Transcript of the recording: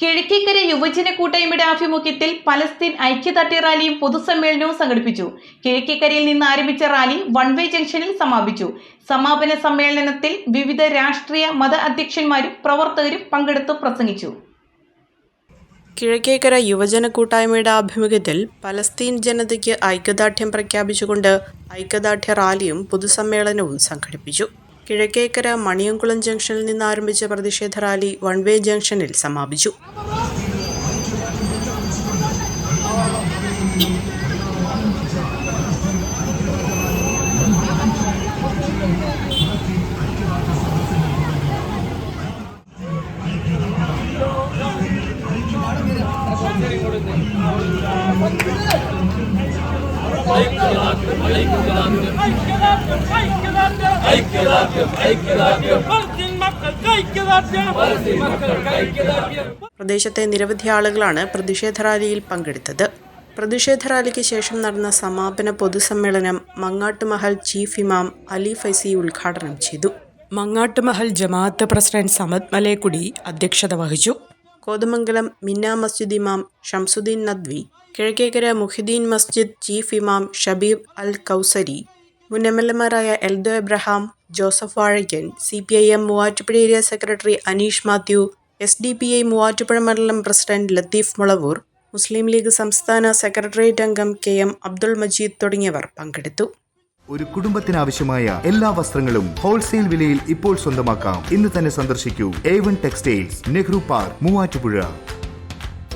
കിഴക്കേക്കര യുവജന കൂട്ടായ്മയുടെ ആഭിമുഖ്യത്തിൽ പലസ്തീൻ ഐക്യദാർഢ്യ റാലിയും പൊതുസമ്മേളനവും സംഘടിപ്പിച്ചു. കിഴക്കേക്കരയിൽ നിന്ന് ആരംഭിച്ച റാലി വൺ വേ ജംഗ്ഷനിൽ സമാപിച്ചു. സമാപന സമ്മേളനത്തിൽ വിവിധ രാഷ്ട്രീയ മത അധ്യക്ഷന്മാരും പ്രവർത്തകരും പങ്കെടുത്തു പ്രസംഗിച്ചു. കിഴക്കേക്കര യുവജന കൂട്ടായ്മയുടെ ആഭിമുഖ്യത്തിൽ പലസ്തീൻ ജനതയ്ക്ക് ഐക്യദാർഢ്യം പ്രഖ്യാപിച്ചുകൊണ്ട് ഐക്യദാർഢ്യ റാലിയും പൊതുസമ്മേളനവും സംഘടിപ്പിച്ചു. കിഴക്കേക്കര മണിയംകുളം ജംഗ്ഷനിൽ നിന്ന് ആരംഭിച്ച പ്രതിഷേധ റാലി വൺ വേ ജംഗ്ഷനിൽ സമാപിച്ചു പ്രദേശത്തെ നിരവധി ആളുകളാണ് പ്രതിഷേധ റാലിയിൽ പങ്കെടുത്തത്. പ്രതിഷേധ റാലിക്ക് ശേഷം നടന്ന സമാപന പൊതുസമ്മേളനം മങ്ങാട്ടുമഹൽ ചീഫ് ഇമാം അലി ഫൈസി ഉദ്ഘാടനം ചെയ്തു. മങ്ങാട്ടുമഹൽ ജമാഅത്ത് പ്രസിഡന്റ് സമദ് മലേക്കുടി അധ്യക്ഷത വഹിച്ചു. കോതമംഗലം മിന്ന മസ്ജിദ് ഇമാം ഷംസുദ്ദീൻ നദ്വി കിഴക്കേക്കര മുഹിദ്ദീൻ മസ്ജിദ് ചീഫ് ഇമാം ഷബീബ് അൽ കൗസരി മുൻ M L എമാരായ Eldo Abraham Joseph Vazhakkan C P I M Muvattupuzha area secretary Aneesh Mathew S D P I Muvattupuzha മണ്ഡലം പ്രസിഡന്റ് ലത്തീഫ് മുളവൂർ മുസ്ലിം ലീഗ് സംസ്ഥാന സെക്രട്ടേറിയറ്റ് അംഗം കെ എം അബ്ദുൾ മജീദ് തുടങ്ങിയവർ പങ്കെടുത്തു. ഒരു കുടുംബത്തിനാവശ്യമായ എല്ലാ വസ്ത്രങ്ങളും ഹോൾസെയിൽ വിലയിൽ ഇപ്പോൾ സ്വന്തമാക്കാം. ഇന്ന് തന്നെ സന്ദർശിക്കൂ. A one textiles Nehru park Muvattupuzha.